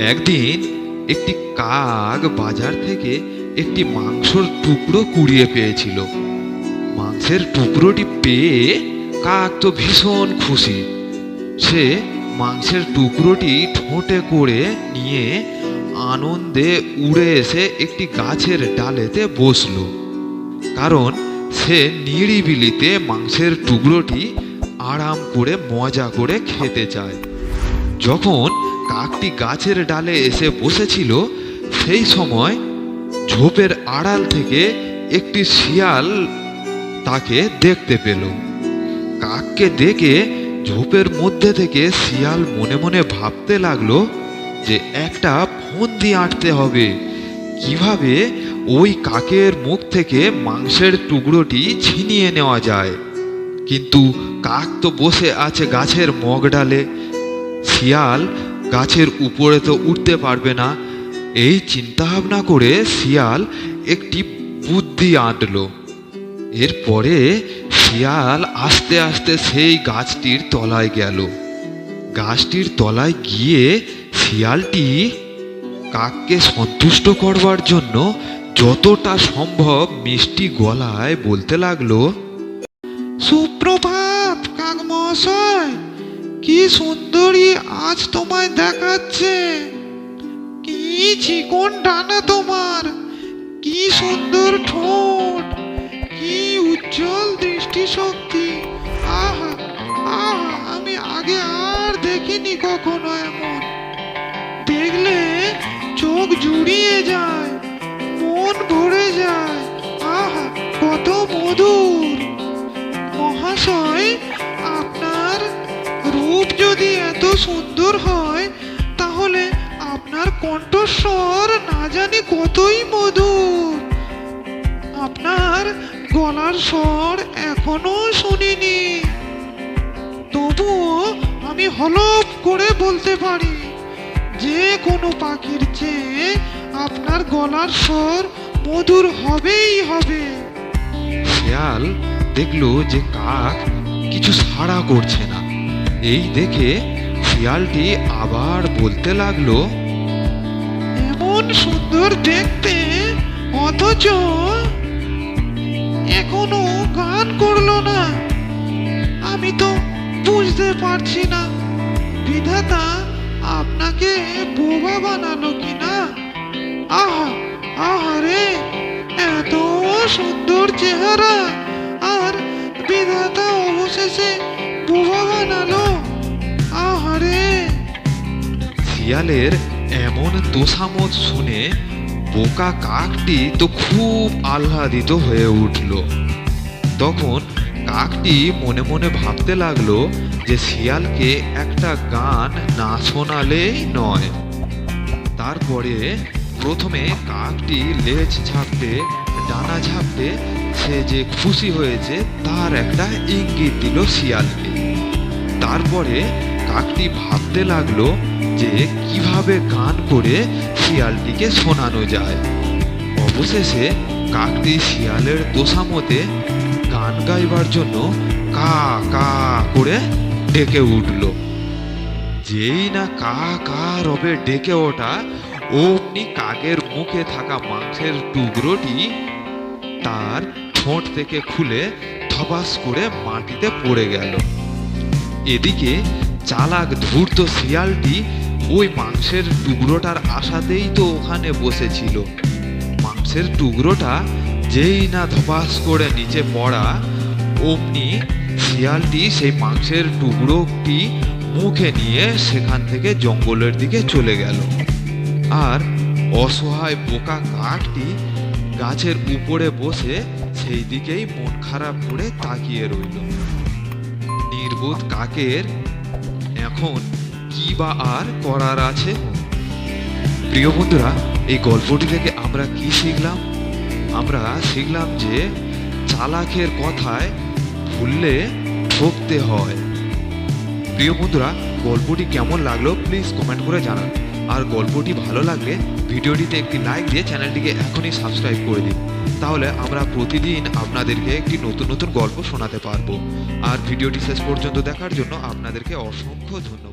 একদিন একটি কাক বাজার থেকে একটি মাংসর টুকরো কুড়িয়ে পেয়েছিল। মাংসের টুকরোটি পেয়ে কাক তো ভীষণ খুশি। সে মাংসের টুকরোটি ঠোঁটে করে নিয়ে আনন্দে উড়ে এসে একটি গাছের ডালেতে বসল। কারণ সে নিরিবিলিতে মাংসের টুকরোটি আরাম করে মজা করে খেতে চায়। যখন কাকটি গাছের ডালে এসে বসেছিল, সেই সময় ঝোপের আড়াল থেকে একটি শিয়াল তাকে দেখতে পেল। কাককে দেখে ঝোপের মধ্যে থেকে শিয়াল মনে মনে ভাবতে লাগল যে একটা ফন্দি আঁটতে হবে। কীভাবে ওই কাকের মুখ থেকে মাংসের টুকরোটি ছিনিয়ে নেওয়া যায়? কিন্তু কাক তো বসে আছে গাছের মগ ডালে শিয়াল গাছের উপরে তো উঠতে পারবে না। এই চিন্তাভাবনা করে শিয়াল একটি বুদ্ধি আঁটলো। এরপরে শিয়াল আস্তে আস্তে সেই গাছটির তলায় গেল। গাছটির তলায় গিয়ে শিয়ালটি কাককে সন্তুষ্ট করবার জন্য যতটা সম্ভব মিষ্টি গলায় বলতে লাগল, সুপ্রভাত কাক মহাশয় কি সুন্দরী আজ তোমায় দেখাচ্ছে। কি চিকন ডানা তোমার, কি সুন্দর ঠোঁট, কি উজ্জ্বল দৃষ্টিশক্তি। আহা আহা, আমি আগে আর দেখিনি কখনো এমন। দেখলে চোখ জুড়িয়ে যায়, মন ভরে যায়। আহা সুন্দর হয়, তাহলে আপনার কণ্ঠস্বর না জানি কতই মধুর। আপনার গলার স্বর এখনও শুনিনি। তবুও আমি হলপ করে বলতে পারি, যে কোনো পাখির চেয়ে আপনার গলার স্বর মধুর হবেই হবে। শিয়াল দেখল যে কাক কিছু সাড়া করছে না। এই দেখে শিয়ালটি আবার বলতে লাগল, এমন সুন্দর দেখতে, অথচ এখনও গান করল না। আমি তো বুঝতে পারছি না, বিধাতা আপনাকে বোবা বানালো কি না আহা, আহারে, এত সুন্দর চেহারা, আর বিধাতা অবশেষে বোবা বানালো। শিয়ালের এমন তোষামত শুনে বোকা কাকটি তো খুব আহ্লাদিত হয়ে উঠল। তখন কাকটি মনে মনে ভাবতে লাগল যে শিয়ালকে একটা গান না শোনালেই নয়। তারপরে প্রথমে কাকটি লেজ ঝাপটে ডানা ঝাপটে সে যে খুশি হয়েছে তার একটা ইঙ্গিত দিল শিয়ালকে। তারপরে কাকটি ভাবতে লাগল যে কীভাবে গান করে শিয়ালটিকে শোনানো যায়। অবশেষে কাকটি শিয়ালের দোষামতে গান গাইবার জন্য কা কা করে ডেকে উঠল। যেই না কা কা রবে ডেকে ওঠা, অমনি কাকের মুখে থাকা মাংসের টুকরোটি তার ঠোঁট থেকে খুলে ধবাস করে মাটিতে পড়ে গেল। এদিকে চালাক ধূর্ত শিয়ালটি ওই মাংসের টুকরোটার আশাতেই তো ওখানে বসেছিল। মাংসের টুকরোটা যেই না ধপাস করে নিচে পড়া, অমনি শিয়ালটি সেই মাংসের টুকরোটি মুখে নিয়ে সেখান থেকে জঙ্গলের দিকে চলে গেল। আর অসহায় বোকা কাঠটি গাছের উপরে বসে সেই দিকেই মন খারাপ করে তাকিয়ে রইল। নির্বোধ কাকের এখন কি বা আর করার আছে? প্রিয় বন্ধুরা, এই গল্পটি থেকে আমরা কি শিখলাম? আমরা শিখলাম যে চালাকের কথায় ভুললে ঠকতে হয়। প্রিয় বন্ধুরা, গল্পটি কেমন লাগল প্লিজ কমেন্ট করে জানান। আর গল্পটি ভালো লাগলে ভিডিওটিতে একটি লাইক দিয়ে চ্যানেলটিকে এখনই সাবস্ক্রাইব করে দিন। তাহলে আমরা প্রতিদিন আপনাদেরকে একটি নতুন নতুন গল্প শোনাতে পারব। আর ভিডিওটি শেষ পর্যন্ত দেখার জন্য আপনাদেরকে অসংখ্য ধন্যবাদ।